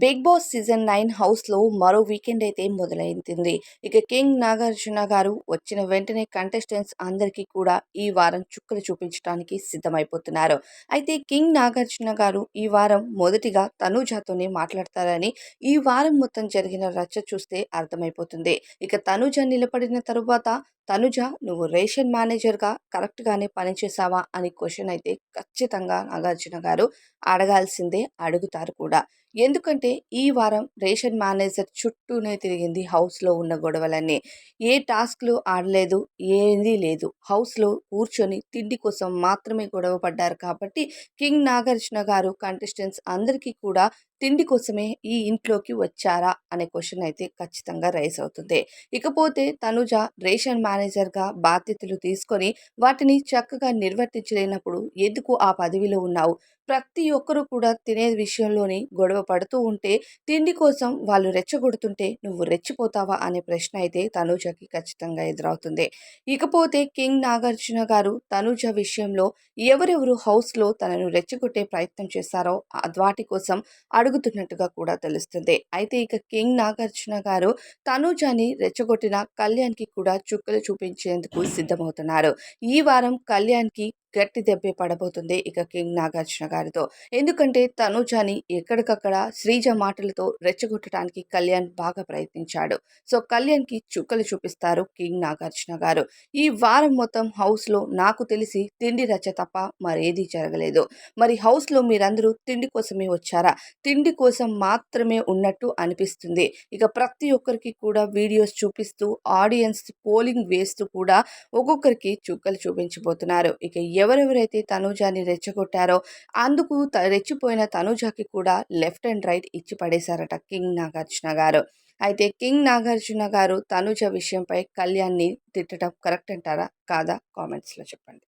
Big boss season nine హౌస్లో మరో weekend అయితే మొదలైంది. ఇక కింగ్ నాగార్జున గారు వచ్చిన వెంటనే కంటెస్టెంట్స్ అందరికీ కూడా ఈ వారం చుక్కలు చూపించడానికి సిద్ధమైపోతున్నారు. అయితే కింగ్ నాగార్జున గారు ఈ వారం మొదటిగా తనూజాతోనే మాట్లాడతారని ఈ వారం మొత్తం జరిగిన రచ్చ చూస్తే అర్థమైపోతుంది. ఇక తనూజ నిలబడిన తరువాత తనుజ నువ్వు రేషన్ మేనేజర్గా కరెక్ట్గానే పనిచేసావా అని క్వశ్చన్ అయితే ఖచ్చితంగా నాగార్జున గారు అడగాల్సిందే అడుగుతారు కూడా. ఎందుకంటే ఈ వారం రేషన్ మేనేజర్ చుట్టూనే తిరిగింది హౌస్లో ఉన్న గొడవలన్నీ. ఏ టాస్క్లు ఆడలేదు ఏది లేదు. హౌస్లో కూర్చొని తిండి కోసం మాత్రమే గొడవ పడ్డారు కాబట్టి కింగ్ నాగార్జున గారు కంటెస్టెంట్స్ అందరికీ కూడా తిండి కోసమే ఈ ఇంట్లోకి వచ్చారా? అనే క్వశ్చన్ అయితే ఖచ్చితంగా రైస్ అవుతుంది. ఇకపోతే తనుజ రేషన్ మేనేజర్గా బాధ్యతలు తీసుకొని వాటిని చక్కగా నిర్వర్తించలేనప్పుడు ఎందుకు ఆ పదవిలో ఉన్నావు? ప్రతి ఒక్కరూ కూడా తినే విషయంలోని గొడవ పడుతూ ఉంటే తిండి కోసం వాళ్ళు రెచ్చగొడుతుంటే నువ్వు రెచ్చిపోతావా? అనే ప్రశ్న అయితే తనూజకి ఖచ్చితంగా ఎదురవుతుంది. ఇకపోతే కింగ్ నాగార్జున గారు తనూజ విషయంలో ఎవరెవరు హౌస్లో తనను రెచ్చగొట్టే ప్రయత్నం చేశారో వాటి కోసం అడుగుతున్నట్టుగా కూడా తెలుస్తుంది. అయితే ఇక కింగ్ నాగార్జున గారు తనూజాని రెచ్చగొట్టిన కళ్యాణ్కి కూడా చుక్కలు చూపించేందుకు సిద్ధమవుతున్నారు. ఈ వారం కళ్యాణ్కి గట్టి దెబ్బే పడబోతుంది ఇక కింగ్ నాగార్జున గారితో. ఎందుకంటే తనుజాని ఎక్కడికక్కడ శ్రీజ మాటలతో రెచ్చగొట్టడానికి కళ్యాణ్ బాగా ప్రయత్నించాడు. సో కళ్యాణ్కి చుక్కలు చూపిస్తారు కింగ్ నాగార్జున గారు. ఈ వారం మొత్తం హౌస్లో నాకు తెలిసి తిండి రచ్చ తప్ప మరేదీ జరగలేదు. మరి హౌస్లో మీరందరూ తిండి కోసమే వచ్చారా? తిండి కోసం మాత్రమే ఉన్నట్టు అనిపిస్తుంది. ఇక ప్రతి ఒక్కరికి కూడా వీడియోస్ చూపిస్తూ ఆడియన్స్ పోలింగ్ వేస్తూ కూడా ఒక్కొక్కరికి చుక్కలు చూపించబోతున్నారు. ఇక ఎవరెవరైతే తనూజాని రెచ్చగొట్టారో అందుకు రెచ్చిపోయిన తనూజాకి కూడా లెఫ్ట్ అండ్ రైట్ ఇచ్చి పడేశారట కింగ్ నాగార్జున గారు. అయితే కింగ్ నాగార్జున గారు తనుజ విషయంపై కళ్యాణ్ని తిట్టడం కరెక్ట్ అంటారా? కాదా? కామెంట్స్లో చెప్పండి.